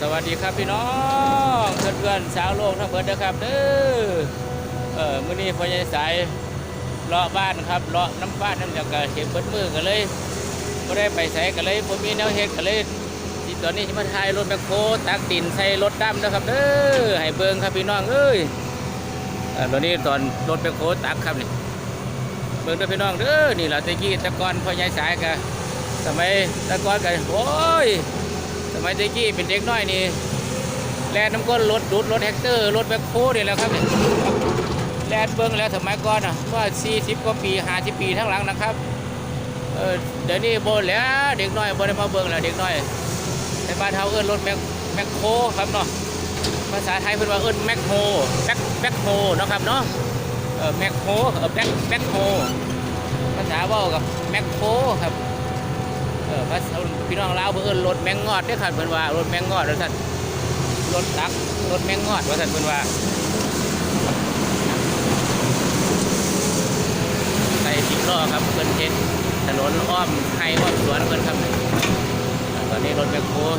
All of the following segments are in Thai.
สวัสดีครับพี่น้องเพื่อนเพื่อนๆสาวโลกทั้งเบิดนะครับเด้อเออมื้อนี้พ่อใหญ่สายเลาะบ้านครับเลาะน้ำบ้านน้ำจากกเห็นเบิดมือกันเลยบ่ได้ไปใส่กันเลยบ่มีแนวเฮ็ดกันเลยที่ตอนนี้มาถ่ายรถแมคโคตักดินใส่รถดำนะครับเด้อให้เบิ่งครับพี่น้องเอ้ยเออตอนนี้ตอนรถแมคโคตักครับนี่เบิ่งด้อพี่น้องเด้อนี่ล่ะตะกี้ตะกอนพ่อใหญ่สายก็สมัยตะกอนก็โอ้ย มัยตะกี้เป็นเด็กน้อยนี่แลนน้ำก้นรถดูดรถแท็กเตอร์รถแบคโฮนี่แหละครับแลนเบิ้งแล้วสมัยก่อนอะว่า40กว่าปี50ปีทั้งหลังนะครับเออเดี๋ยวนี้โบนแล้วเด็กน้อยโบได้มาเบิ้งแล้วเด็กน้อยในบ้านเฮาเอิ้นรถแมคแมคโฮครับเนาะภาษาไทยเพิ่นว่าเอิ้นแมคโฮแมคแมคโฮเนาะครับเนาะเออแมคโฮเออแมคแมคโฮภาษาเว้ากับแมคโฮครับ ออพี่น้องลาวเพิ่อนรถแมงงอดเด้อครับเพิ่นว่ารถแมงงอดว่าซั่นรถตักรถแมงงอดว่าซั่นเพิ่นว่าใส่สิบล้อครับเพิ่อนเฮ็ดถนนอ้อมไห้อ้อมสวนเพิ่อนครับตอนนี้รถแมคโคร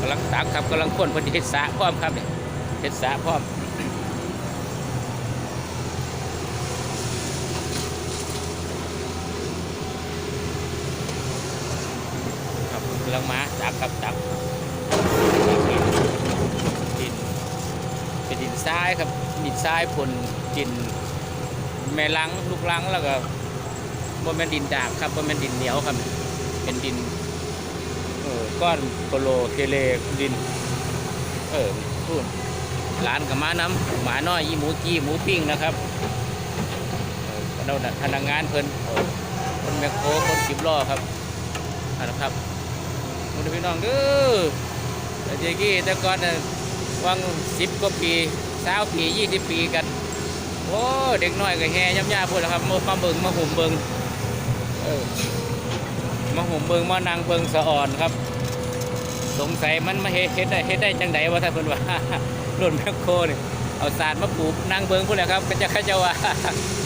กำลังตักครับกำลังพ่นเพิ่นเฮ็ดสะพร้อมครับนี่ยเฮ็ดสะพร้อม ครับกำลังมาตักครับตักดินเป็นดินทรายครับดินทรายผลดินแม่ลังลูกลังแล้วก็บ่แม่นดินดากครับบ่แม่นดินเหนียวครับ เป็นดินเออก้อนโปโลเคเลดิน เออพูดร้านกับม้าน้ำหมาน้อยยี่หมูกี้หมูปิ้งนะครับเออเราพนักงานเพิ่นคนแมคโครคนสิบล้อครับนั่นนะครับ คุณพี่น้องเด้อแต่เจกี้แต่ก่อนน่ะวังสิบกว่าปีสาวปียี่สิบปีกัน โอ้เด็กน้อยก็แห่ย่ำยาพูดแล้วครับมามาเบิงมาหุ่มเบิงเออมาหุ่มเบิงมานั่งเบิงสะอ่อนครับ สงสัยมันมาเฮ็ดเฮ็ดได้เฮ็ดได้จังไดวะท่านเพิ่นว่ารุ่นแมคโครนี่เอาสาดมาปลูกนั่งเบิงพูดแล้วครับก็จะข้าใจว่า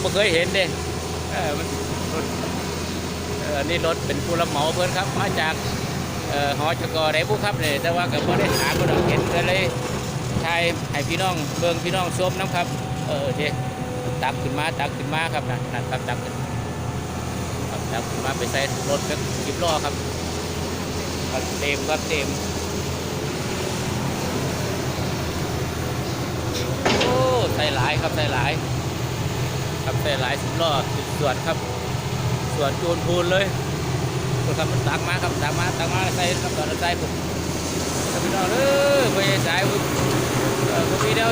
บ่เคยเห็นเด้เออมันรถออนี่รถเป็นผู้รับเหมาเพิ่อนครับ มาจาก หอจกได้ผู้ครับเลยแต่ว่าก็บ่ได้ถามบ่ได้เห็นก็เลยถ่ายให้พี่น้องเบิ่งพี่น้องชมน้ำครับ เออเด้ตักขึ้นมาตักขึ้นมาครับนะนั่นครับตักขึ้นครับตักขึ้นมาไปใส่รถกับสิบล้อครับครับเต็มครับเต็มโอ้ใส่หลายครับใส่หลาย ครับใส่หลายสิบล้อส่วนครับ ส่วนจูนพูนเลย ก็ทำมันตักมาครับตักมาตักมาใส่ครับตอนใส่ผมครับพี่น้องเออไปสายผมผมพี่เดียว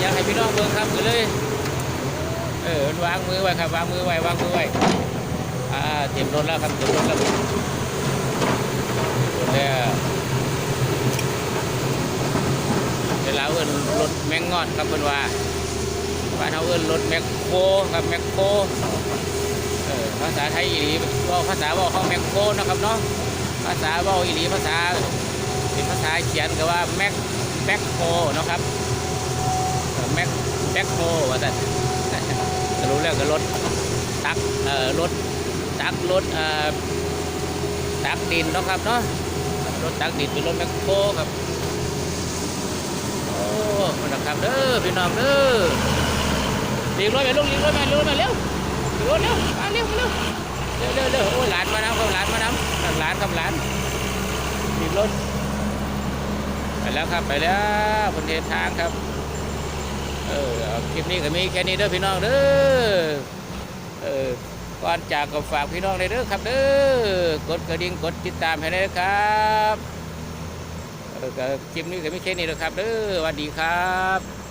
อยากให้พี่น้องเบิ่งครับก็เลยเออวางมือไว้ครับวางมือไว้วางมือไว้อ่าเตรียมรถแล้วครับเตรียมรถแล้วรถแล้วเวลาเอิ้นรถแมงงอดครับเพิ่นว่าบ้านเฮาเอิ้นรถแมคโครครับแมคโคร ภาษาไทยอีหลีก็ภาษาว่าเขาแมคโครนะครับเนาะภาษาว่าอีหลีภาษาเป็นภาษาเขียนก็ว่าแม็คแม็คโคนะครับแม็คแม็คโคว่าแต่จะรู้แล้วก็รถตักเอ่อรถตักรถเอ่อตักดินนะครับเนาะรถตักดินเป็นรถแมคโครครับโอ้นะครับเด้อพี่น้องเด้อเรียกรถไปลูกเรียกรถมาเร็วมาเร็วเร็วเร็ว เร็วเร็วเร็วเร็วเร็วโอ้ยหลานมาน้ำครับหลานมาน้ำหลานครับหลานติดรถไปแล้วครับไปแล้วบนเทนทางครับเออคลิปนี้ก็มีแค่นี้เด้อพี่น้องเด้อเออก่อนจากก็ฝากพี่น้องเลยเด้อครับเด้อกดกระดิ่งกดติดตามให้เลยนะครับเออก็คลิปนี้ก็มีแค่นี้เด้อครับเด้อสวัสดีครับ